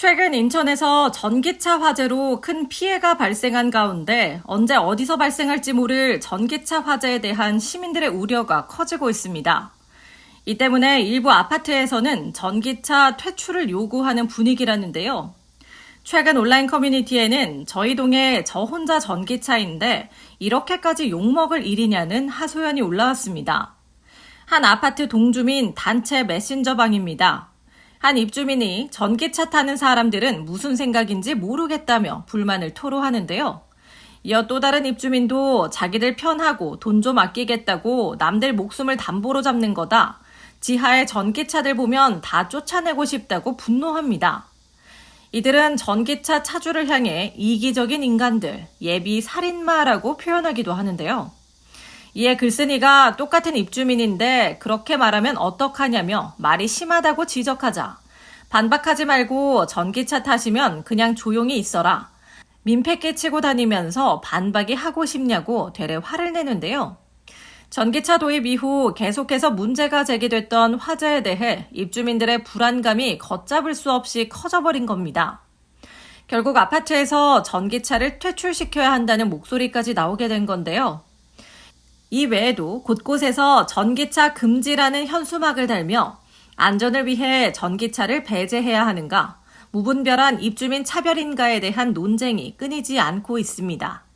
최근 인천에서 전기차 화재로 큰 피해가 발생한 가운데 언제 어디서 발생할지 모를 전기차 화재에 대한 시민들의 우려가 커지고 있습니다. 이 때문에 일부 아파트에서는 전기차 퇴출을 요구하는 분위기라는데요. 최근 온라인 커뮤니티에는 저희 동에 저 혼자 전기차인데 이렇게까지 욕먹을 일이냐는 하소연이 올라왔습니다. 한 아파트 동주민 단체 메신저방입니다. 한 입주민이 전기차 타는 사람들은 무슨 생각인지 모르겠다며 불만을 토로하는데요. 이어 또 다른 입주민도 자기들 편하고 돈 좀 아끼겠다고 남들 목숨을 담보로 잡는 거다. 지하에 전기차들 보면 다 쫓아내고 싶다고 분노합니다. 이들은 전기차 차주를 향해 이기적인 인간들, 예비 살인마라고 표현하기도 하는데요. 이에 글쓴이가 똑같은 입주민인데 그렇게 말하면 어떡하냐며 말이 심하다고 지적하자 반박하지 말고 전기차 타시면 그냥 조용히 있어라. 민폐 끼치고 다니면서 반박이 하고 싶냐고 되레 화를 내는데요. 전기차 도입 이후 계속해서 문제가 제기됐던 화재에 대해 입주민들의 불안감이 걷잡을 수 없이 커져버린 겁니다. 결국 아파트에서 전기차를 퇴출시켜야 한다는 목소리까지 나오게 된 건데요. 이 외에도 곳곳에서 전기차 금지라는 현수막을 달며 안전을 위해 전기차를 배제해야 하는가, 무분별한 입주민 차별인가에 대한 논쟁이 끊이지 않고 있습니다.